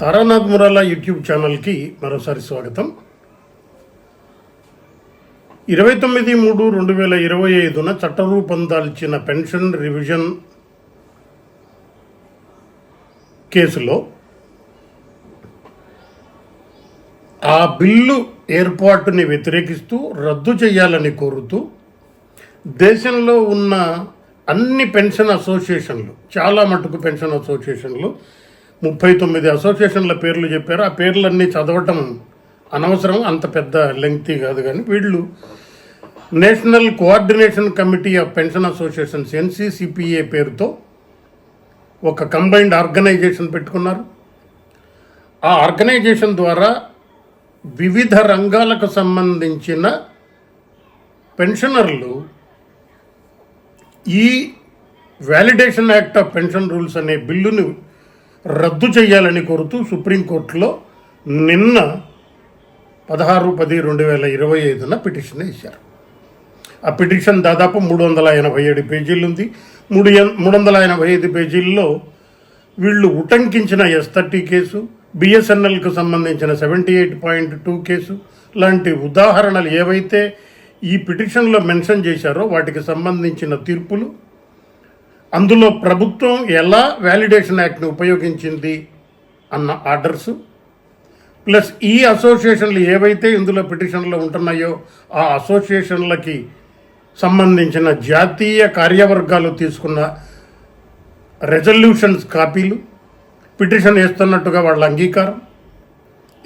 Taranath మురాలా YouTube ఛానల్కి మరోసారి స్వాగతం. ఇరవై తొమ్మిది మూడు రెండు వేల ఇరవై ఐదున చట్టరూపం దాల్చిన పెన్షన్ రివిజన్ కేసులో ఆ బిల్లు ఏర్పాటుని వ్యతిరేకిస్తూ రద్దు చేయాలని కోరుతూ దేశంలో ఉన్న అన్ని పెన్షన్ అసోసియేషన్లు చాలా మటుకు పెన్షన్ అసోసియేషన్లు ముప్పై తొమ్మిది అసోసియేషన్ల పేర్లు చెప్పారు. ఆ పేర్లన్నీ చదవటం అనవసరం అంత పెద్ద లెంగ్తీ కాదు కానీ వీళ్ళు national coordination committee of pension associations NCCPA పేరుతో ఒక కంబైన్డ్ ఆర్గనైజేషన్ పెట్టుకున్నారు. ఆ ఆర్గనైజేషన్ ద్వారా వివిధ రంగాలకు సంబంధించిన పెన్షనర్లు ఈ validation act of pension rules అనే బిల్లును రద్దు చేయాలని కోరుతూ సుప్రీంకోర్టులో నిన్న పదహారు పది రెండు వేల ఇరవై ఐదున పిటిషన్ వేశారు. ఆ పిటిషన్ దాదాపు మూడు వందల ఎనభై ఏడు పేజీలు ఉంది. మూడు ఎన్- మూడు వందల ఎనభై ఐదు పేజీల్లో వీళ్ళు ఉటంకించిన ఎస్ థర్టీ కేసు బిఎస్ఎన్ఎల్కు సంబంధించిన seventy eight point two case లాంటి ఉదాహరణలు ఏవైతే ఈ పిటిషన్లో మెన్షన్ చేశారో వాటికి సంబంధించిన తీర్పులు అందులో ప్రభుత్వం ఎలా వ్యాలిడేషన్ యాక్ట్ని ఉపయోగించింది అన్న ఆర్డర్స్ ప్లస్ ఈ అసోసియేషన్లు ఏవైతే ఇందులో పిటిషన్లో ఉంటున్నాయో ఆ అసోసియేషన్లకి సంబంధించిన జాతీయ కార్యవర్గాలు తీసుకున్న రెజల్యూషన్స్ కాపీలు పిటిషన్ వేస్తున్నట్టుగా వాళ్ళ అంగీకారం.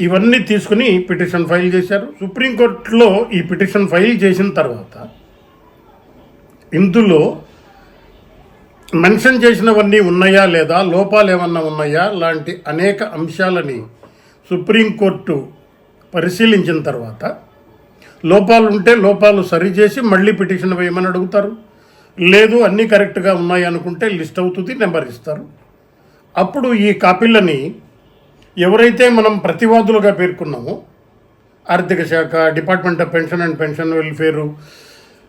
ఇవన్నీ తీసుకుని పిటిషన్ ఫైల్ చేశారు. సుప్రీంకోర్టులో ఈ పిటిషన్ ఫైల్ చేసిన తర్వాత ఇందులో మెన్షన్ చేసినవన్నీ ఉన్నాయా లేదా లోపాలు ఏమన్నా ఉన్నాయా లాంటి అనేక అంశాలని సుప్రీంకోర్టు పరిశీలించిన తర్వాత లోపాలు ఉంటే లోపాలు సరిచేసి మళ్ళీ పిటిషన్ వేయమని అడుగుతారు. లేదు అన్నీ కరెక్ట్గా ఉన్నాయి అనుకుంటే లిస్ట్ అవుతుంది నెంబర్ ఇస్తారు. అప్పుడు ఈ కాపీలని ఎవరైతే మనం ప్రతివాదులుగా పేర్కొన్నామో ఆర్థిక శాఖ department of pension and pension welfare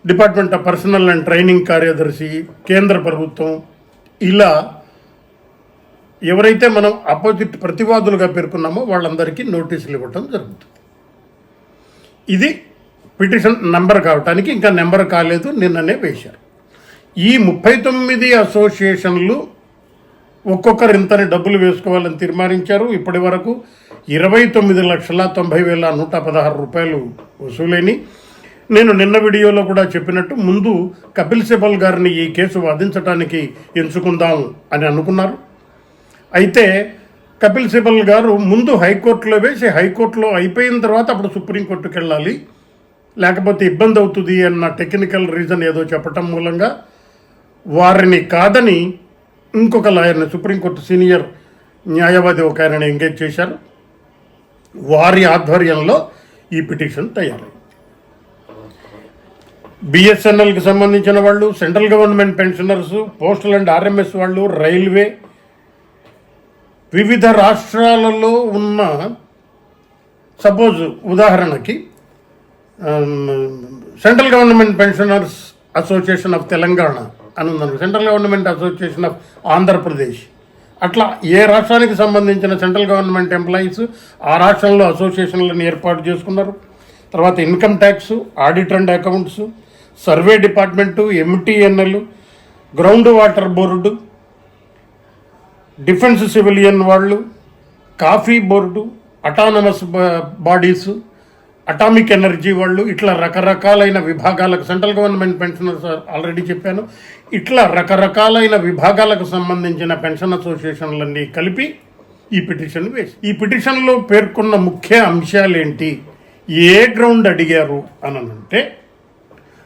department of personnel and training కార్యదర్శి కేంద్ర ప్రభుత్వం ఇలా ఎవరైతే మనం అపోజిట్ ప్రతివాదులుగా పేర్కొన్నామో వాళ్ళందరికీ నోటీసులు ఇవ్వటం జరుగుతుంది. ఇది పిటిషన్ నెంబర్ కావటానికి ఇంకా నెంబర్ కాలేదు నిన్ననే వేశారు. ఈ ముప్పై తొమ్మిది అసోసియేషన్లు ఒక్కొక్కరు ఇంతని డబ్బులు వేసుకోవాలని తీర్మానించారు. ఇప్పటి వరకు ఇరవై తొమ్మిది లక్షల తొంభై వేల నూట పదహారు రూపాయలు వసూలైన నేను నిన్న వీడియోలో కూడా చెప్పినట్టు ముందు కపిల్ సిబల్ గారిని ఈ కేసు వాదించడానికి ఎంచుకుందాం అని అనుకున్నారు. అయితే కపిల్ సిబల్ గారు ముందు హైకోర్టులో వేసి హైకోర్టులో అయిపోయిన తర్వాత అప్పుడు సుప్రీంకోర్టుకి వెళ్ళాలి. లేకపోతే ఇబ్బంది అవుతుంది అన్న టెక్నికల్ రీజన్ ఏదో చెప్పటం మూలంగా వారిని కాదని ఇంకొక లాయర్ని సుప్రీంకోర్టు సీనియర్ న్యాయవాది ఒక ఆయనని ఎంగేజ్ చేశారు. వారి ఆధ్వర్యంలో ఈ పిటిషన్ తయారైంది. బిఎస్ఎన్ఎల్కి సంబంధించిన వాళ్ళు central government pensioners postal and RMS వాళ్ళు రైల్వే వివిధ రాష్ట్రాలలో ఉన్న సపోజ్ ఉదాహరణకి central government pensioners association of Telangana అని ఉందను central government association of Andhra Pradesh. అట్లా ఏ రాష్ట్రానికి సంబంధించిన సెంట్రల్ గవర్నమెంట్ ఎంప్లాయీస్ ఆ రాష్ట్రంలో అసోసియేషన్లను ఏర్పాటు చేసుకున్నారు? తర్వాత income tax audit and accounts survey department MTNL ground water board defence civilian వాళ్ళు coffee board autonomous bodies atomic energy వాళ్ళు ఇట్లా రకరకాలైన విభాగాలకు సెంట్రల్ గవర్నమెంట్ పెన్షనర్స్ ఆల్రెడీ చెప్పాను ఇట్లా రకరకాలైన విభాగాలకు సంబంధించిన పెన్షన్ అసోసియేషన్లన్నీ కలిపి ఈ పిటిషన్ వేసి ఈ పిటిషన్లో పేర్కొన్న ముఖ్య అంశాలు ఏంటి ఏ గ్రౌండ్ అడిగారు? అని అంటే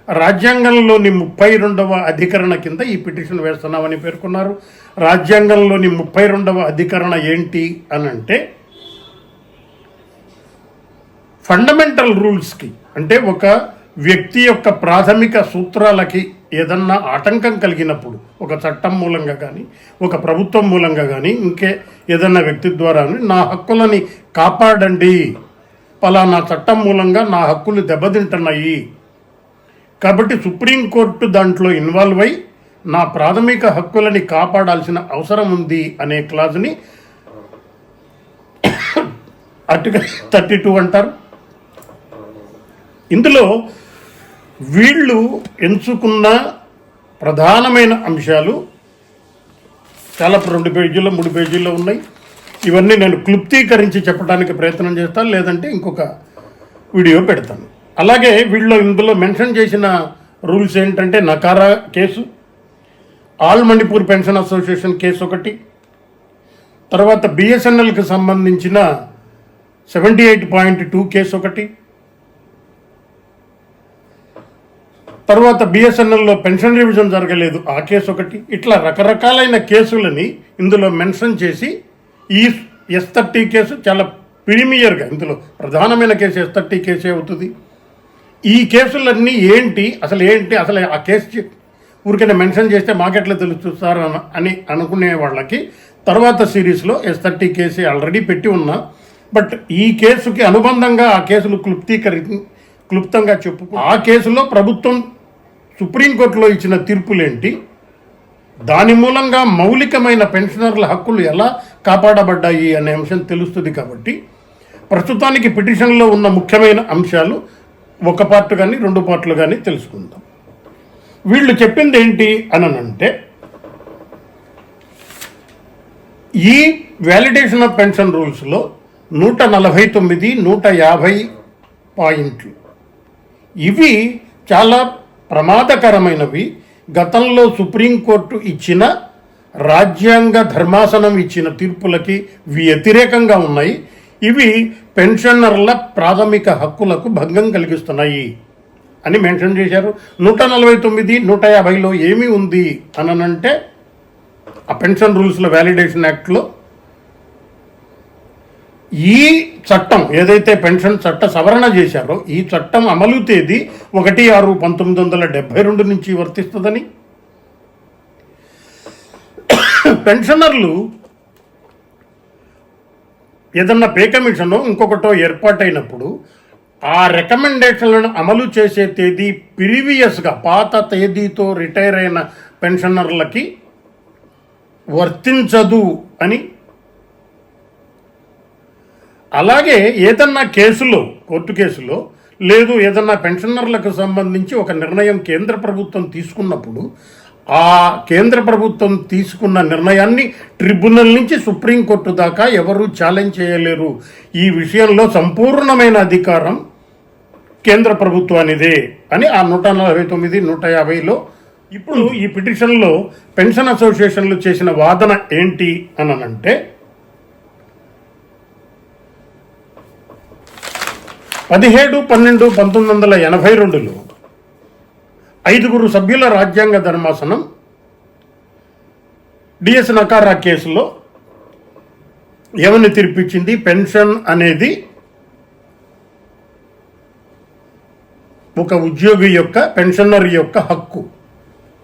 రాజ్యాంగంలోని ముప్పై రెండవ అధికరణ కింద ఈ పిటిషన్ వేస్తున్నామని పేర్కొన్నారు. రాజ్యాంగంలోని ముప్పై రెండవ అధికరణ ఏంటి అని అంటే ఫండమెంటల్ రూల్స్కి అంటే ఒక వ్యక్తి యొక్క ప్రాథమిక సూత్రాలకి ఏదన్నా ఆటంకం కలిగినప్పుడు ఒక చట్టం మూలంగా కానీ ఒక ప్రభుత్వం మూలంగా కానీ ఇంకే ఏదన్నా వ్యక్తి ద్వారా నా హక్కులని కాపాడండి పలానా చట్టం మూలంగా నా హక్కులు దెబ్బతింటున్నాయి కాబట్టి సుప్రీంకోర్టు దాంట్లో ఇన్వాల్వ్ అయి నా ప్రాథమిక హక్కులని కాపాడాల్సిన అవసరం ఉంది అనే క్లాజ్ని ఆర్టికల్ థర్టీ టూ అంటారు. ఇందులో వీళ్ళు ఎంచుకున్న ప్రధానమైన అంశాలు చాలా రెండు పేజీల్లో మూడు పేజీల్లో ఉన్నాయి. ఇవన్నీ నేను క్లుప్తీకరించి చెప్పడానికి ప్రయత్నం చేస్తాను లేదంటే ఇంకొక వీడియో పెడతాను. అలాగే వీళ్ళు ఇందులో మెన్షన్ చేసిన రూల్స్ ఏంటంటే నకారా case all Manipur pension association case ఒకటి తర్వాత బిఎస్ఎన్ఎల్కి సంబంధించిన seventy eight point two case ఒకటి తర్వాత బిఎస్ఎన్ఎల్లో పెన్షన్ రివిజన్ జరగలేదు ఆ కేసు ఒకటి. ఇట్లా రకరకాలైన కేసులని ఇందులో మెన్షన్ చేసి ఈ ఎస్ థర్టీ కేసు చాలా ప్రీమియర్గా ఇందులో ప్రధానమైన కేసు ఎస్ థర్టీ కేసే అవుతుంది. ఈ కేసులన్నీ ఏంటి? అసలు ఏంటి? అసలు ఆ కేసు ఊరికైనా మెన్షన్ చేస్తే మాకెట్లా తెలుస్తుంది సార్ అని అనుకునే వాళ్ళకి తర్వాత సిరీస్లో ఎస్ థర్టీ కేసు ఆల్రెడీ పెట్టి ఉన్నా. బట్ ఈ కేసుకి అనుబంధంగా ఆ కేసులు క్లుప్తీకరి క్లుప్తంగా చెప్పు ఆ కేసులో ప్రభుత్వం సుప్రీంకోర్టులో ఇచ్చిన తీర్పులేంటి? దాని మూలంగా మౌలికమైన పెన్షనర్ల హక్కులు ఎలా కాపాడబడ్డాయి అనే అంశం తెలుస్తుంది కాబట్టి ప్రస్తుతానికి పిటిషన్లో ఉన్న ముఖ్యమైన అంశాలు ఒక పార్ట్ కానీ రెండు పార్ట్లు కానీ తెలుసుకుందాం. వీళ్ళు చెప్పింది ఏంటి అనంటే ఈ వ్యాలిడేషన్ ఆఫ్ పెన్షన్ రూల్స్లో నూట నలభై తొమ్మిది నూట యాభై పాయింట్లు. ఇవి చాలా ప్రమాదకరమైనవి. గతంలో సుప్రీంకోర్టు ఇచ్చిన రాజ్యాంగ ధర్మాసనం ఇచ్చిన తీర్పులకి వ్యతిరేకంగా ఉన్నాయి. ఇవి పెన్షనర్ల ప్రాథమిక హక్కులకు భంగం కలిగిస్తున్నాయి అని మెన్షన్ చేశారు. నూట నలభై తొమ్మిది నూట యాభైలో ఏమి ఉంది అననంటే ఆ పెన్షన్ రూల్స్లో వ్యాలిడేషన్ యాక్ట్లో ఈ చట్టం ఏదైతే పెన్షన్ చట్ట సవరణ చేశారో ఈ చట్టం అమలు తేదీ ఒకటి ఆరు పంతొమ్మిది వందల డెబ్బై రెండు నుంచి వర్తిస్తుందని. పెన్షనర్లు ఏదన్నా పే కమిషనో ఇంకొకటో ఏర్పాటైనప్పుడు ఆ రికమెండేషన్లను అమలు చేసే తేదీ ప్రీవియస్గా పాత తేదీతో రిటైర్ అయిన పెన్షనర్లకి వర్తించదు అని. అలాగే ఏదన్నా కేసులో కోర్టు కేసులో లేదు ఏదన్నా పెన్షనర్లకు సంబంధించి ఒక నిర్ణయం కేంద్ర ప్రభుత్వం తీసుకున్నప్పుడు ఆ కేంద్ర ప్రభుత్వం తీసుకున్న నిర్ణయాన్ని ట్రిబ్యునల్ నుంచి సుప్రీంకోర్టు దాకా ఎవరూ ఛాలెంజ్ చేయలేరు. ఈ విషయంలో సంపూర్ణమైన అధికారం కేంద్ర ప్రభుత్వానిదే అని ఆ నూట నలభై తొమ్మిది నూట యాభైలో ఇప్పుడు ఈ పిటిషన్లో పెన్షన్ అసోసియేషన్లు చేసిన వాదన ఏంటి అని అంటే పదిహేడు పన్నెండు పంతొమ్మిది వందల ఎనభై రెండులో ఐదుగురు సభ్యుల రాజ్యాంగ ధర్మాసనం డిఎస్ నకారా కేసులో ఎవరిని తీర్పిచ్చింది పెన్షన్ అనేది ఒక ఉద్యోగి యొక్క పెన్షనర్ యొక్క హక్కు.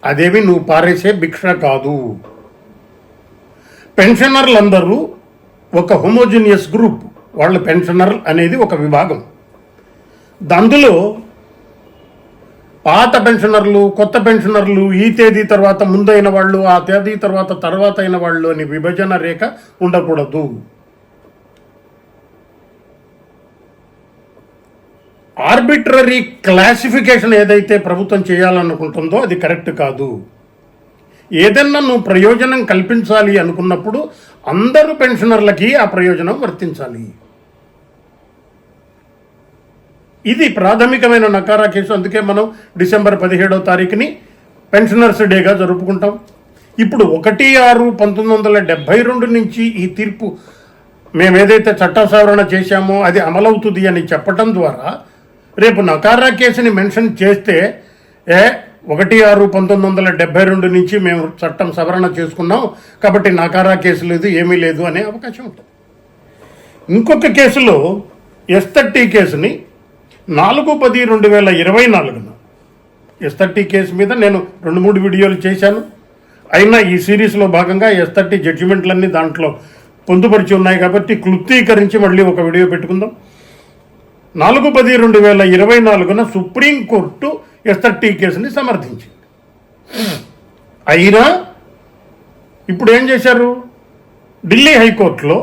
అదేవి నువ్వు పారేసే భిక్ష కాదు. పెన్షనర్లందరూ ఒక హోమోజీనియస్ గ్రూప్ వాళ్ళ పెన్షనర్ అనేది ఒక విభాగం. అందులో పాత పెన్షనర్లు కొత్త పెన్షనర్లు ఈ తేదీ తర్వాత ముందైన వాళ్ళు ఆ తేదీ తర్వాత తర్వాత అయిన వాళ్ళు అని విభజన రేఖ ఉండకూడదు. ఆర్బిట్రరీ క్లాసిఫికేషన్ ఏదైతే ప్రభుత్వం చేయాలనుకుంటుందో అది కరెక్ట్ కాదు. ఏదన్నా నువ్వు ప్రయోజనం కల్పించాలి అనుకున్నప్పుడు అందరూ పెన్షనర్లకి ఆ ప్రయోజనం వర్తించాలి. ఇది ప్రాథమికమైన నకారా కేసు. అందుకే మనం డిసెంబర్ పదిహేడవ తారీఖుని పెన్షనర్స్ డేగా జరుపుకుంటాం. ఇప్పుడు ఒకటి ఆరు పంతొమ్మిది వందల డెబ్బై రెండు నుంచి ఈ తీర్పు మేము ఏదైతే చట్ట సవరణ చేశామో అది అమలవుతుంది అని చెప్పటం ద్వారా రేపు నకారా కేసుని మెన్షన్ చేస్తే ఏ ఒకటి ఆరు పంతొమ్మిది వందల డెబ్బై రెండు నుంచి మేము చట్టం సవరణ చేసుకున్నాం. కాబట్టి నకారా కేసు లేదు ఏమీ లేదు అనే అవకాశం ఉంటుంది. ఇంకొక కేసులో ఎస్ థర్టీ కేసుని నాలుగు పది రెండు వేల ఇరవై నాలుగున ఎస్ థర్టీ కేసు మీద నేను రెండు మూడు వీడియోలు చేశాను. అయినా ఈ సిరీస్లో భాగంగా ఎస్ థర్టీ జడ్జిమెంట్లన్నీ దాంట్లో పొందుపరిచి ఉన్నాయి కాబట్టి క్లుప్తీకరించి మళ్ళీ ఒక వీడియో పెట్టుకుందాం. నాలుగు పది రెండు వేల ఇరవై నాలుగున సుప్రీంకోర్టు ఎస్ థర్టీ కేసుని సమర్థించింది. అయినా ఇప్పుడు ఏం చేశారు? ఢిల్లీ హైకోర్టులో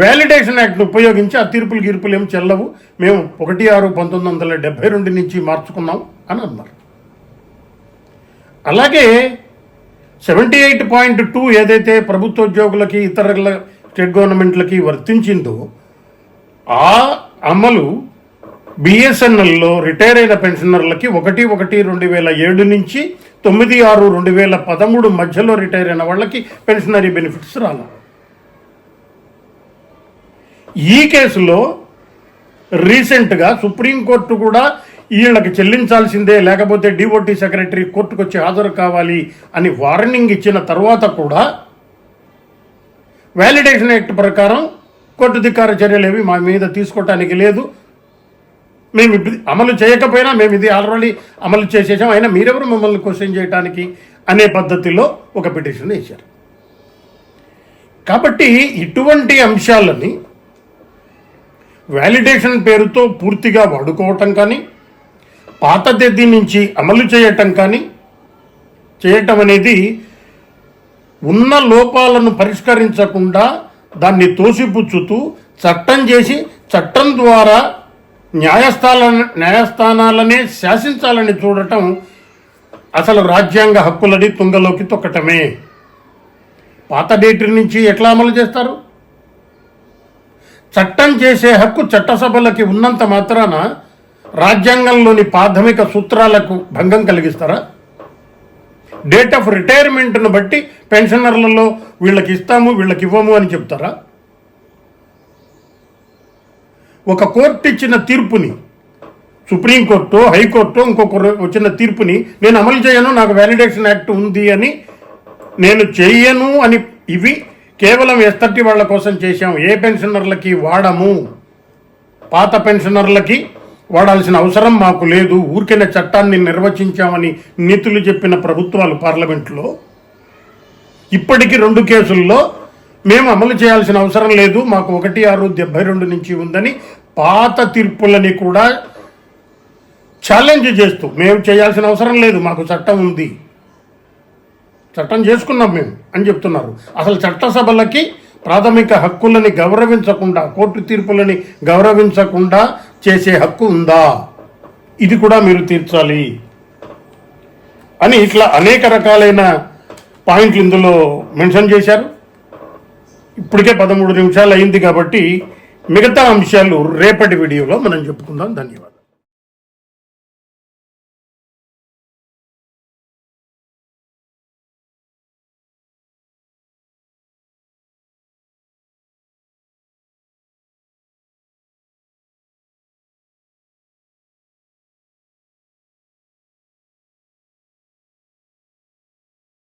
వ్యాలిడేషన్ యాక్ట్ను ఉపయోగించి ఆ తీర్పులు గీర్పులు ఏం చెల్లవు. మేము ఒకటి ఆరు పంతొమ్మిది వందల డెబ్బై రెండు నుంచి మార్చుకున్నాం అని అన్నారు. అలాగే సెవెంటీ ఎయిట్ పాయింట్ టూ ఏదైతే ప్రభుత్వ ఉద్యోగులకి ఇతర స్టేట్ గవర్నమెంట్లకి వర్తించిందో ఆ అమలు బిఎస్ఎన్ఎల్లో రిటైర్ అయిన పెన్షనర్లకి ఒకటి ఒకటి రెండు వేల ఏడు నుంచి తొమ్మిది ఆరు రెండు వేల పదమూడు మధ్యలో రిటైర్ అయిన వాళ్ళకి పెన్షనరీ బెనిఫిట్స్ రాలేదు ఈ కేసులో రీసెంట్గా సుప్రీంకోర్టు కూడా వీళ్ళకి చెల్లించాల్సిందే లేకపోతే డిఓటి సెక్రటరీ కోర్టుకు వచ్చి హాజరు కావాలి అని వార్నింగ్ ఇచ్చిన తర్వాత కూడా వ్యాలిడేషన్ యాక్ట్ ప్రకారం కోర్టు ధిక్కార చర్యలు ఏవి మా మీద తీసుకోవటానికి లేదు. మేము అమలు చేయకపోయినా మేము ఇది ఆల్రెడీ అమలు చేసేసాం. అయినా మీరెవరు మమ్మల్ని క్వశ్చన్ చేయడానికి అనే పద్ధతిలో ఒక పిటిషన్ వేశారు. కాబట్టి ఇటువంటి అంశాలని వ్యాలిడేషన్ పేరుతో పూర్తిగా వాడుకోవటం కానీ పాత తేదీ నుంచి అమలు చేయటం కానీ చేయటం అనేది ఉన్న లోపాలను పరిష్కరించకుండా దాన్ని తోసిపుచ్చుతూ చట్టం చేసి చట్టం ద్వారా న్యాయస్థాన న్యాయస్థానాలనే శాసించాలని చూడటం అసలు రాజ్యాంగ హక్కులని తుంగలోకి తొక్కటమే. పాత డేట్ నుంచి ఎట్లా అమలు చేస్తారు? చట్టం చేసే హక్కు చట్టసభలకి ఉన్నంత మాత్రాన రాజ్యాంగంలోని ప్రాథమిక సూత్రాలకు భంగం కలిగిస్తారా? డేట్ ఆఫ్ రిటైర్మెంట్ను బట్టి పెన్షనర్లలో వీళ్ళకి ఇస్తాము వీళ్ళకి ఇవ్వము అని చెప్తారా? ఒక కోర్టు ఇచ్చిన తీర్పుని సుప్రీంకోర్టు హైకోర్టు ఇంకొక వచ్చిన తీర్పుని నేను అమలు చేయను నాకు వ్యాలిడేషన్ యాక్ట్ ఉంది అని నేను చెయ్యను అని ఇవి కేవలం ఎస్తటి వాళ్ళ కోసం చేశాం. ఏ పెన్షనర్లకి వాడము? పాత పెన్షనర్లకి వాడాల్సిన అవసరం మాకు లేదు. ఊరికైన చట్టాన్ని నిర్వచించామని నితులు చెప్పిన ప్రభుత్వాలు పార్లమెంట్లో. ఇప్పటికీ రెండు కేసుల్లో మేము అమలు చేయాల్సిన అవసరం లేదు. మాకు ఒకటి ఆరు డెబ్బై రెండు నుంచి ఉందని పాత తీర్పులని కూడా ఛాలెంజ్ చేస్తూ మేము చేయాల్సిన అవసరం లేదు. మాకు చట్టం ఉంది. చట్టం చేసుకున్నాం మేము అని చెప్తున్నారు. అసలు చట్టసభలకి ప్రాథమిక హక్కులని గౌరవించకుండా కోర్టు తీర్పులని గౌరవించకుండా చేసే హక్కు ఉందా? ఇది కూడా మీరు తీర్చాలి. అని ఇట్లా అనేక రకాలైన పాయింట్లు ఇందులో మెన్షన్ చేశారు. ఇప్పటికే పదమూడు నిమిషాలు అయింది కాబట్టి మిగతా అంశాలు రేపటి వీడియోలో మనం చెప్పుకుందాం. ధన్యవాదాలు.